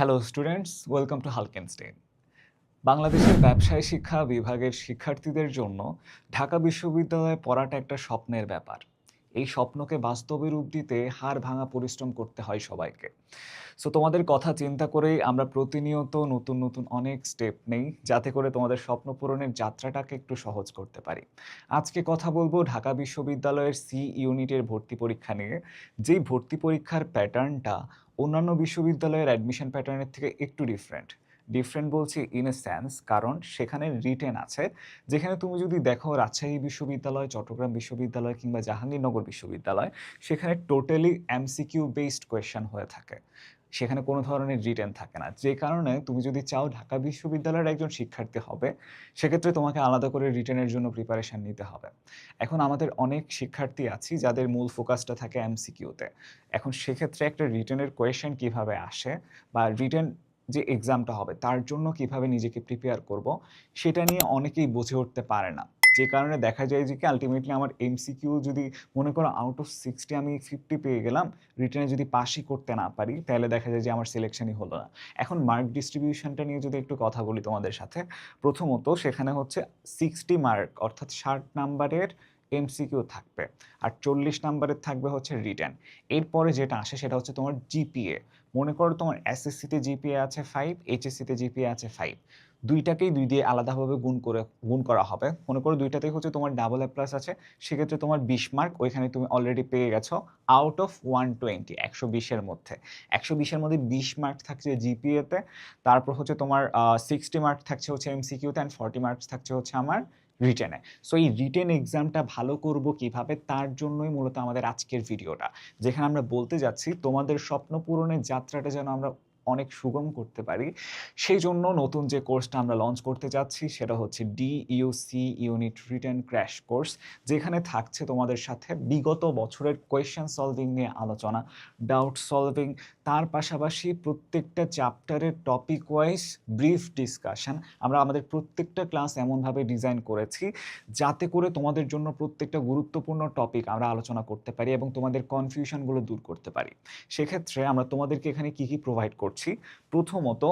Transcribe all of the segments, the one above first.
Hello students welcome to Halkenstein বাংলাদেশের ব্যবসায় শিক্ষা বিভাগের শিক্ষার্থীদের জন্য ঢাকা বিশ্ববিদ্যালয়ে পড়াটা একটা স্বপ্নের ব্যাপার। এই স্বপ্নকে বাস্তবে রূপ দিতে হাড় ভাঙা পরিশ্রম করতে হয় সবাইকে। সো তোমাদের কথা চিন্তা করেই আমরা প্রতিনিয়ত নতুন নতুন অনেক স্টেপ নেই, যাতে করে তোমাদের স্বপ্ন পূরণের যাত্রাটাকে একটু সহজ করতে পারি। আজকে কথা বলব ঢাকা বিশ্ববিদ্যালয়ের সি ইউনিটের ভর্তি পরীক্ষা নিয়ে। যেই ভর্তি পরীক্ষার প্যাটার্নটা অন্যান্য বিশ্ববিদ্যালয়ের অ্যাডমিশন প্যাটার্নের থেকে একটু ডিফারেন্ট ডিফারেন্ট বলছি ইন এ সেন্স কারণ সেখানে রিটেন আছে। যেখানে তুমি যদি দেখো রাজশাহী বিশ্ববিদ্যালয়, চট্টগ্রাম বিশ্ববিদ্যালয় কিংবা জাহাঙ্গীরনগর বিশ্ববিদ্যালয়, সেখানে টোটালি এমসিকিউ বেসড কোয়েশ্চেন হয়ে থাকে। সেখানে কোনো ধরনের রিটার্ন থাকে না। যে কারণে তুমি যদি চাও ঢাকা বিশ্ববিদ্যালয়ের একজন শিক্ষার্থী হবে, সেক্ষেত্রে তোমাকে আলাদা করে রিটার্নের জন্য প্রিপারেশন নিতে হবে। এখন আমাদের অনেক শিক্ষার্থী আছি যাদের মূল ফোকাসটা থাকে এমসিকিউতে এখন সেক্ষেত্রে একটা রিটার্নের কোয়েশন কীভাবে আসে বা রিটার্ন যে এক্সামটা হবে, তার জন্য কীভাবে নিজেকে প্রিপেয়ার করব, সেটা নিয়ে অনেকেই বুঝে উঠতে পারে না। যে কারণে দেখা যায় যে কি আলটিমেটলি আমার এমসিকিউ যদি মনে করো আউট অফ সিক্সটি আমি ফিফটি পেয়ে গেলাম রিটার্নে যদি পাশই করতে না পারি, তাহলে দেখা যায় যে আমার সিলেকশনই হলো না। এখন মার্ক ডিস্ট্রিবিউশনটা নিয়ে যদি একটু কথা বলি তোমাদের সাথে, প্রথমত সেখানে হচ্ছে সিক্সটি মার্ক অর্থাৎ ষাট নাম্বারের এমসিকিউ থাকবে। আর চল্লিশ নাম্বারের থাকবে হচ্ছে রিটার্ন এরপরে যেটা আসে সেটা হচ্ছে তোমার জিপিএ মনে করো তোমার এসএসসিতে জিপিএ আছে ফাইভ এইচএসসিতে জিপিএ আছে ফাইভ দুইটাকেই দুই দিয়ে আলাদাভাবে গুণ করে, গুণ করা হবে। মনে করো দুইটাতেই হচ্ছে তোমার ডাবল এ প্লাস আছে। সেক্ষেত্রে তোমার বিশ মার্ক ওইখানে তুমি অলরেডি পেয়ে গেছো আউট অফ ওয়ান টোয়েন্টি একশো বিশের মধ্যে। একশো বিশের মধ্যে বিশ মার্ক থাকছে জিপিএতে তারপর হচ্ছে তোমার সিক্সটি মার্ক থাকছে হচ্ছে এমসিকিউতে অ্যান্ড ফর্টি মার্কস থাকছে হচ্ছে আমার রিটেনে সো এই রিটেন এক্সামটা ভালো করব কীভাবে? তার জন্যই মূলত আমাদের আজকের ভিডিওটা যেখানে আমরা বলতে যাচ্ছি, তোমাদের স্বপ্ন পূরণের যাত্রাটা যেন আমরা অনেক সুগম করতে পারি। সেই জন্য নতুন যে কোর্সটা আমরা লঞ্চ করতে যাচ্ছি, সেটা হচ্ছে DUC unit written crash course যেখানে থাকছে তোমাদের সাথে বিগত বছরের কোয়েশ্চেন সলভিং নিয়ে আলোচনা ডাউট সলভিং তার পাশাপাশি প্রত্যেকটা চ্যাপ্টারের টপিক ওয়াইজ ব্রিফ ডিসকাশন আমরা আমাদের প্রত্যেকটা ক্লাস এমনভাবে ডিজাইন করেছি, যাতে করে তোমাদের জন্য প্রত্যেকটা গুরুত্বপূর্ণ টপিক আমরা আলোচনা করতে পারি এবং তোমাদের কনফিউশনগুলো দূর করতে পারি। সেক্ষেত্রে আমরা তোমাদেরকে এখানে কী কী প্রোভাইড করছি প্রথমত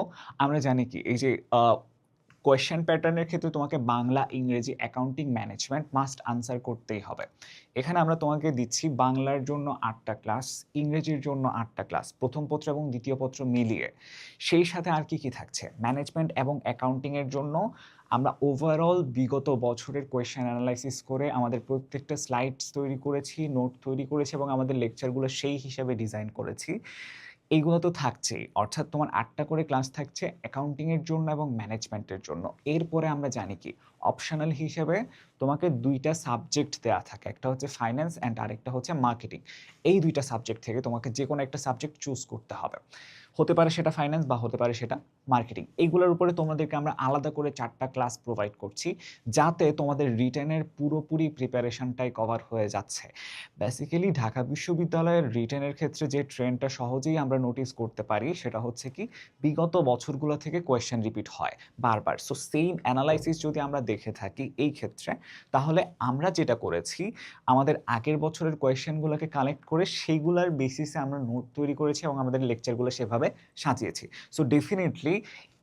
আমরা জানি কি, এই যে কোয়েশ্চেন প্যাটার্নের ক্ষেত্রে তোমাকে বাংলা, ইংরেজি অ্যাকাউন্টিং ম্যানেজমেন্ট মাস্ট আনসার করতেই হবে। এখানে আমরা তোমাকে দিচ্ছি বাংলার জন্য আটটা ক্লাস ইংরেজির জন্য আটটা ক্লাস প্রথম পত্র এবং দ্বিতীয় পত্র মিলিয়ে। সেই সাথে আর কি কি থাকছে? ম্যানেজমেন্ট এবং অ্যাকাউন্টিংয়ের জন্য আমরা ওভারঅল বিগত বছরের কোয়েশ্চেন অ্যানালাইসিস করে আমাদের প্রত্যেকটা স্লাইডস তৈরি করেছি নোট তৈরি করেছি এবং আমাদের লেকচারগুলো সেই হিসাবে ডিজাইন করেছি। এইগুলো তো থাকছেই। অর্থাৎ তোমার আটটা করে ক্লাস থাকছে অ্যাকাউন্টিংয়ের জন্য এবং ম্যানেজমেন্টের জন্য। এরপরে আমরা জানি কি? অপশনাল হিসেবে তোমাকে দুইটা সাবজেক্ট দেওয়া থাকে। একটা হচ্ছে ফাইন্যান্স অ্যান্ড আরেকটা হচ্ছে মার্কেটিং এই দুইটা সাবজেক্ট থেকে তোমাকে যে কোনো একটা সাবজেক্ট চুজ করতে হবে। হতে পারে সেটা ফাইন্যান্স বা হতে পারে সেটা মার্কেটিং এইগুলোর উপরে তোমাদেরকে আমরা আলাদা করে চারটা ক্লাস প্রোভাইড করছি, যাতে তোমাদের রিটেনের পুরোপুরি প্রিপারেশনটাই কভার হয়ে যাচ্ছে। বেসিক্যালি ঢাকা বিশ্ববিদ্যালয়ের রিটেনের ক্ষেত্রে যে ট্রেন্ডটা সহজেই আমরা নোটিস করতে পারি, সেটা হচ্ছে কি, বিগত বছরগুলো থেকে কোয়েশ্চেন রিপিট হয় বারবার। সো সেম অ্যানালাইসিস যদি আমরা দেখে থাকি এই ক্ষেত্রে, তাহলে আমরা যেটা করেছি, আমাদের আগের বছরের কোয়েশ্চেনগুলোকে কালেক্ট করে সেইগুলোর বেসিসে আমরা নোট তৈরি করেছি এবং আমাদের লেকচারগুলো সেভাবে সাজিয়েছি। সো ডেফিনেটলি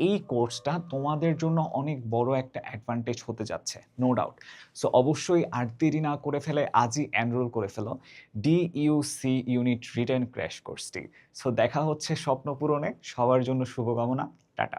এই কোর্সটা তোমাদের জন্য অনেক বড় একটা অ্যাডভান্টেজ হতে যাচ্ছে নো ডাউট সো অবশ্যই আর দেরি না করে ফেলে, আজই এনরোল করে ফেলো D DUC unit written crash কোর্সটি সো দেখা হচ্ছে স্বপ্ন পূরণে, সবার জন্য শুভকামনা, টাটা।